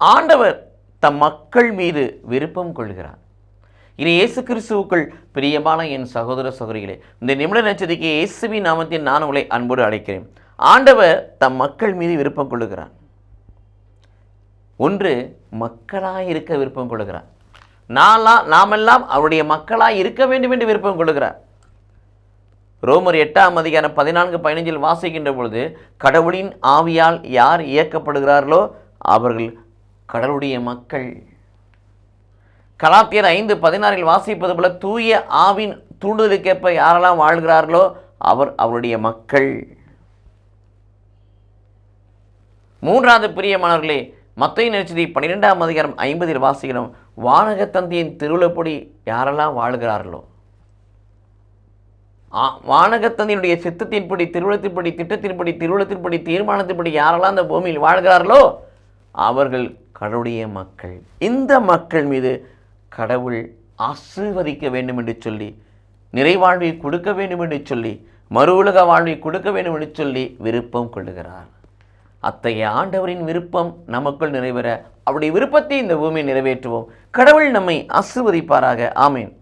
ஆண்டவர் தம் மக்கள் மீது விருப்பம் கொள்கிறார். இனி இயேசு கிறிஸ்துவுக்குள் பிரியமான என் சகோதர சகோதரிகளே இந்த நிமிட நட்சத்திரிக்கு இயேசுவின் நாமத்தில் நான் உங்களை அன்போடு அழைக்கிறேன். ஆண்டவர் தம் மக்கள் மீது விருப்பம் கொள்ளுகிறார். ஒன்று மக்களாக இருக்க விருப்பம் கொள்ளுகிறார். நாலாம் நாமெல்லாம் அவருடைய மக்களாக இருக்க வேண்டும் என்று விருப்பம் கொள்ளுகிறார். ரோமர் எட்டாம் அதிகாரம் பதினான்கு பதினஞ்சில் வாசிக்கின்ற பொழுது கடவுளின் ஆவியால் யார் இயக்கப்படுகிறார்களோ அவர்கள் கடவுளுடைய மக்கள். கலாத்தியர் ஐந்து பதினாறில் வாசிப்பது போல தூய ஆவின் தூண்டுதலுக்கேற்ப யாரெல்லாம் வாழ்கிறார்களோ அவர் அவருடைய மக்கள். மூன்றாவது பிரியமானவர்களே மத்திய நிகழ்ச்சி பன்னிரெண்டாம் அதிகாரம் ஐம்பதில் வாசிக்கிறோம். வானக தந்தையின் திருவிழப்படி யாரெல்லாம் வாழ்கிறார்களோ? ஆ- வானகத்தந்தையினுடைய சித்தத்தின்படி திருவிழத்தின்படி திட்டத்தின்படி திருவிழத்தின்படி தீர்மானத்தின்படி யாரெல்லாம் அந்த பூமியில் வாழ்கிறார்களோ? அவர்கள் கடவுளுடைய மக்கள். இந்த மக்கள் மீது கடவுள் ஆசீர்வதிக்க வேண்டும் என்று சொல்லி நிறைவாழ்வை கொடுக்க வேண்டும் என்று சொல்லி மறு உலக வாழ்வை கொடுக்க வேண்டும் என்று சொல்லி விருப்பம் கொள்ளுகிறார். அத்தகைய ஆண்டவரின் விருப்பம் நமக்குள் நிறைவேற அவருடைய விருப்பத்தை இந்த பூமியை நிறைவேற்றுவோம். கடவுள் நம்மை ஆசீர்வதிப்பாராக. ஆமேன்.